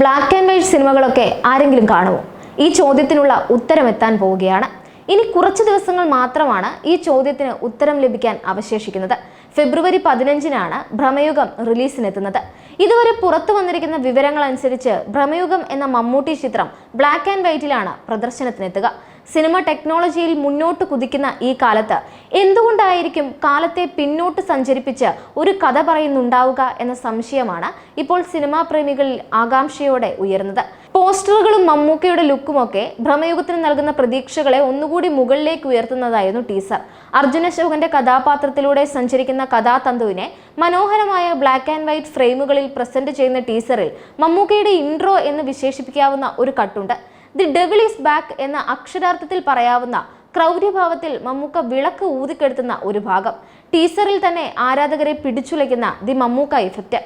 Black and white സിനിമകളൊക്കെ ആരെങ്കിലും കാണുമോ? ഈ ചോദ്യത്തിനുള്ള ഉത്തരം എത്താൻ പോവുകയാണ്. ഇനി കുറച്ച് ദിവസങ്ങൾ മാത്രമാണ് ഈ ചോദ്യത്തിന് ഉത്തരം ലഭിക്കാൻ അവശേഷിക്കുന്നത്. ഫെബ്രുവരി പതിനഞ്ചിനാണ് ഭ്രമയുഗം റിലീസിനെത്തുന്നത്. ഇതുവരെ പുറത്തു വന്നിരിക്കുന്ന വിവരങ്ങൾ അനുസരിച്ച് ഭ്രമയുഗം എന്ന മമ്മൂട്ടി ചിത്രം ബ്ലാക്ക് ആൻഡ് വൈറ്റിലാണ് പ്രദർശനത്തിനെത്തുക. സിനിമ ടെക്നോളജിയിൽ മുന്നോട്ട് കുതിക്കുന്ന ഈ കാലത്ത് എന്തുകൊണ്ടായിരിക്കും കാലത്തെ പിന്നോട്ട് സഞ്ചരിപ്പിച്ച് ഒരു കഥ പറയുന്നുണ്ടാവുക എന്ന സംശയമാണ് ഇപ്പോൾ സിനിമാ പ്രേമികളിൽ ആകാംക്ഷയോടെ ഉയർന്നത് പോസ്റ്ററുകളും മമ്മൂക്കയുടെ ലുക്കുമൊക്കെ ഭ്രമയുഗത്തിന് നൽകുന്ന പ്രതീക്ഷകളെ ഒന്നുകൂടി മുകളിലേക്ക് ഉയർത്തുന്നതായിരുന്നു ടീസർ. അർജുന കഥാപാത്രത്തിലൂടെ സഞ്ചരിക്കുന്ന കഥാതന്തുവിനെ മനോഹരമായ ബ്ലാക്ക് ആൻഡ് വൈറ്റ് ഫ്രെയിമുകളിൽ പ്രസന്റ് ചെയ്യുന്ന ടീസറിൽ മമ്മൂക്കയുടെ ഇൻട്രോ എന്ന് വിശേഷിപ്പിക്കാവുന്ന ഒരു കട്ടുണ്ട്. ദി ഡെവിൾ ഈസ് ബാക്ക് എന്ന അക്ഷരാർത്ഥത്തിൽ പറയാവുന്ന ക്രൗര്യഭാവത്തിൽ മമ്മൂക്ക വിളക്ക് ഊതിക്കെടുത്തുന്ന ഒരു ഭാഗം. ടീസറിൽ തന്നെ ആരാധകരെ പിടിച്ചുലയ്ക്കുന്ന ദി മമ്മൂക്ക ഇഫക്റ്റ്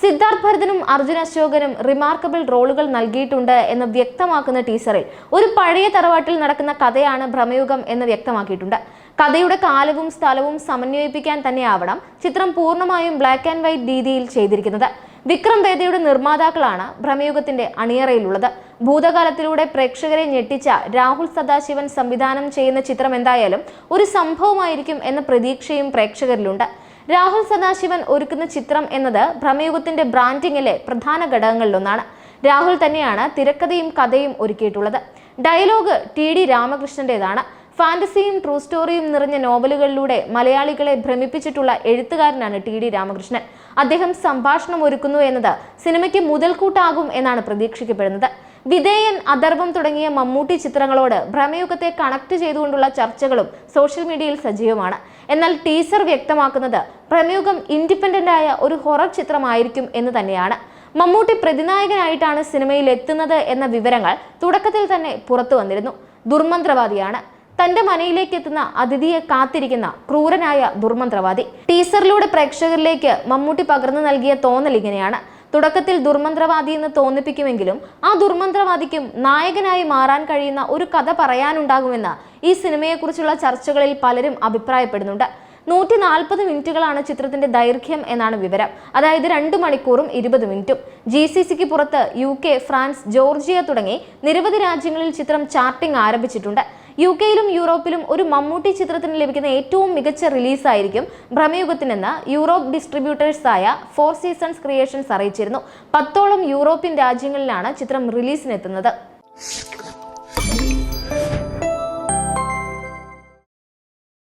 സിദ്ധാർത്ഥ് ഭരതനും അർജുൻ അശോകനും റിമാർക്കബിൾ റോളുകൾ നൽകിയിട്ടുണ്ട് എന്ന് വ്യക്തമാക്കുന്ന ടീസറിൽ ഒരു പഴയ തറവാട്ടിൽ നടക്കുന്ന കഥയാണ് ഭ്രമയുഗം എന്ന് വ്യക്തമാക്കിയിട്ടുണ്ട്. കഥയുടെ കാലവും സ്ഥലവും സമന്വയിപ്പിക്കാൻ തന്നെയാവണം ചിത്രം പൂർണമായും ബ്ലാക്ക് ആൻഡ് വൈറ്റ് രീതിയിൽ ചെയ്തിരിക്കുന്നത്. വിക്രം വേദയുടെ നിർമ്മാതാക്കളാണ് ഭ്രമയുഗത്തിന്റെ അണിയറയിലുള്ളത്. ഭൂതകാലത്തിലൂടെ പ്രേക്ഷകരെ ഞെട്ടിച്ച രാഹുൽ സദാശിവൻ സംവിധാനം ചെയ്യുന്ന ചിത്രം എന്തായാലും ഒരു സംഭവമായിരിക്കും എന്ന പ്രതീക്ഷയും പ്രേക്ഷകരിലുണ്ട്. രാഹുൽ സദാശിവൻ ഒരുക്കുന്ന ചിത്രം എന്നത് ഭ്രമയുഗത്തിന്റെ ബ്രാൻഡിങ്ങിലെ പ്രധാന ഘടകങ്ങളിലൊന്നാണ്. രാഹുൽ തന്നെയാണ് തിരക്കഥയും കഥയും ഒരുക്കിയിട്ടുള്ളത്. ഡയലോഗ് ടി ഡി രാമകൃഷ്ണന്റേതാണ്. ഫാന്റസിയും ട്രൂ സ്റ്റോറിയും നിറഞ്ഞ നോവലുകളിലൂടെ മലയാളികളെ ഭ്രമിപ്പിച്ചിട്ടുള്ള എഴുത്തുകാരനാണ് ടി ഡി രാമകൃഷ്ണൻ. അദ്ദേഹം സംഭാഷണം ഒരുക്കുന്നു എന്നത് സിനിമയ്ക്ക് മുതൽക്കൂട്ടാകും എന്നാണ് പ്രതീക്ഷിക്കപ്പെടുന്നത്. വിധേയൻ അദർവം തുടങ്ങിയ മമ്മൂട്ടി ചിത്രങ്ങളോട് ഭ്രമയുഗത്തെ കണക്ട് ചെയ്തുകൊണ്ടുള്ള ചർച്ചകളും സോഷ്യൽ മീഡിയയിൽ സജീവമാണ്. എന്നാൽ ടീസർ വ്യക്തമാക്കുന്നത് ഭ്രമയുഗം ഇൻഡിപെൻഡന്റ് ആയ ഒരു ഹൊറർ ചിത്രമായിരിക്കും എന്ന് തന്നെയാണ്. മമ്മൂട്ടി പ്രതിനായകനായിട്ടാണ് സിനിമയിൽ എത്തുന്നത് എന്ന വിവരങ്ങൾ തുടക്കത്തിൽ തന്നെ പുറത്തു വന്നിരുന്നു. ദുർമന്ത്രവാദിയാണ്. തന്റെ മനയിലേക്ക് എത്തുന്ന അതിഥിയെ കാത്തിരിക്കുന്ന ക്രൂരനായ ദുർമന്ത്രവാദി. ടീസറിലൂടെ പ്രേക്ഷകരിലേക്ക് മമ്മൂട്ടി പകർന്നു നൽകിയ തോന്നൽ ഇങ്ങനെയാണ്. തുടക്കത്തിൽ ദുർമന്ത്രവാദി എന്ന് തോന്നിപ്പിക്കുമെങ്കിലും ആ ദുർമന്ത്രവാദിക്കും നായകനായി മാറാൻ കഴിയുന്ന ഒരു കഥ പറയാനുണ്ടാകുമെന്ന് ഈ സിനിമയെക്കുറിച്ചുള്ള ചർച്ചകളിൽ പലരും അഭിപ്രായപ്പെടുന്നുണ്ട്. നൂറ്റി നാൽപ്പത് മിനിറ്റുകളാണ് ചിത്രത്തിന്റെ ദൈർഘ്യം എന്നാണ് വിവരം. അതായത് രണ്ട് മണിക്കൂറും ഇരുപത് മിനിറ്റും. ജി സി സിക്ക് പുറത്ത് യു കെ ഫ്രാൻസ് ജോർജിയ തുടങ്ങി നിരവധി രാജ്യങ്ങളിൽ ചിത്രം ചാർട്ടിംഗ് ആരംഭിച്ചിട്ടുണ്ട്. യു കെയിലും യൂറോപ്പിലും ഒരു മമ്മൂട്ടി ചിത്രത്തിന് ലഭിക്കുന്ന ഏറ്റവും മികച്ച റിലീസായിരിക്കും ഭ്രമയുഗത്തിനെന്ന് യൂറോപ്പ് ഡിസ്ട്രിബ്യൂട്ടേഴ്സായ ഫോർ സീസൺസ് ക്രിയേഷൻസ് അറിയിച്ചിരുന്നു. പത്തോളം യൂറോപ്യൻ രാജ്യങ്ങളിലാണ് ചിത്രം റിലീസിനെത്തുന്നത്.